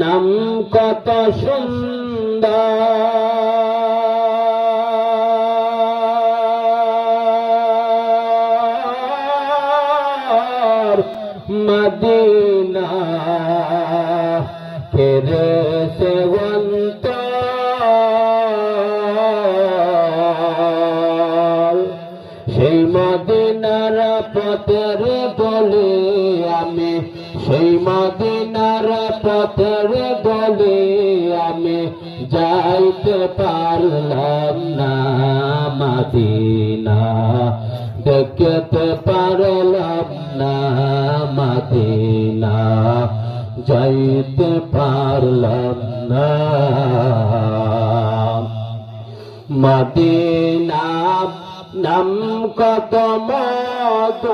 নাম কত সুন্দর। মদিনা কেরে সেবন্ত। সেই মদিনার পথের আমি সেই মদিনার পথের দলে আমি যাইতে পারলাম না মদিনা। দেখতে পারলাম না মদিনা। যাইতে পারলাম না। মদিনা নাম কত মত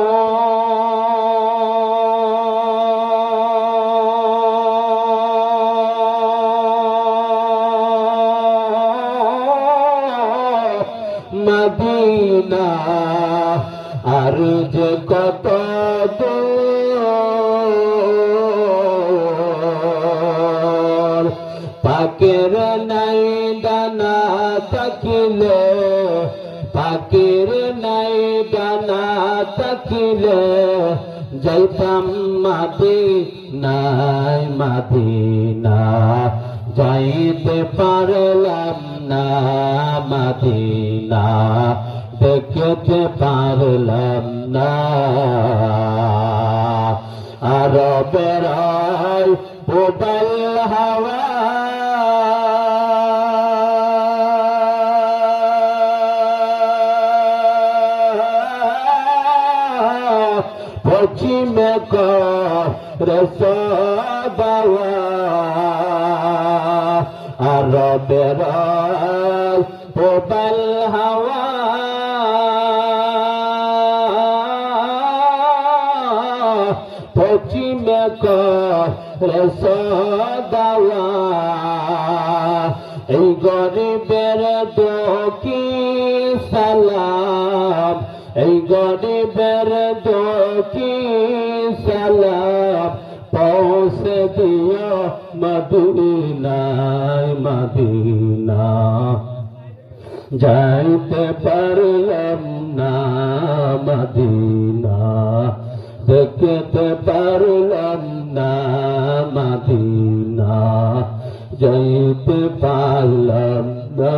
মদিনা, আর যে কত পাকের নাই দানা থাকিলে, পাকের নাই দানা থাকিলে, যাইতাম মাদি নাই মাদিনা, যাইতে পারলাম না মাদিনা। দেখতে পারলাম না। আর বেড়াই উবাল হাওয়া। পশ্চিমে রসবাওয়া আর বেড়াই উবাল হাওয়া। পশ্চিমে রসদাওয়া এই গরিবের দোকি সালাম এই গরিবের দোকি সালাম। পৌঁছে দিও মদিনায় মদিনা যাইতে পারলাম না মদিনা দেখতে পারলাম না মদিনা যাইতে পারলাম না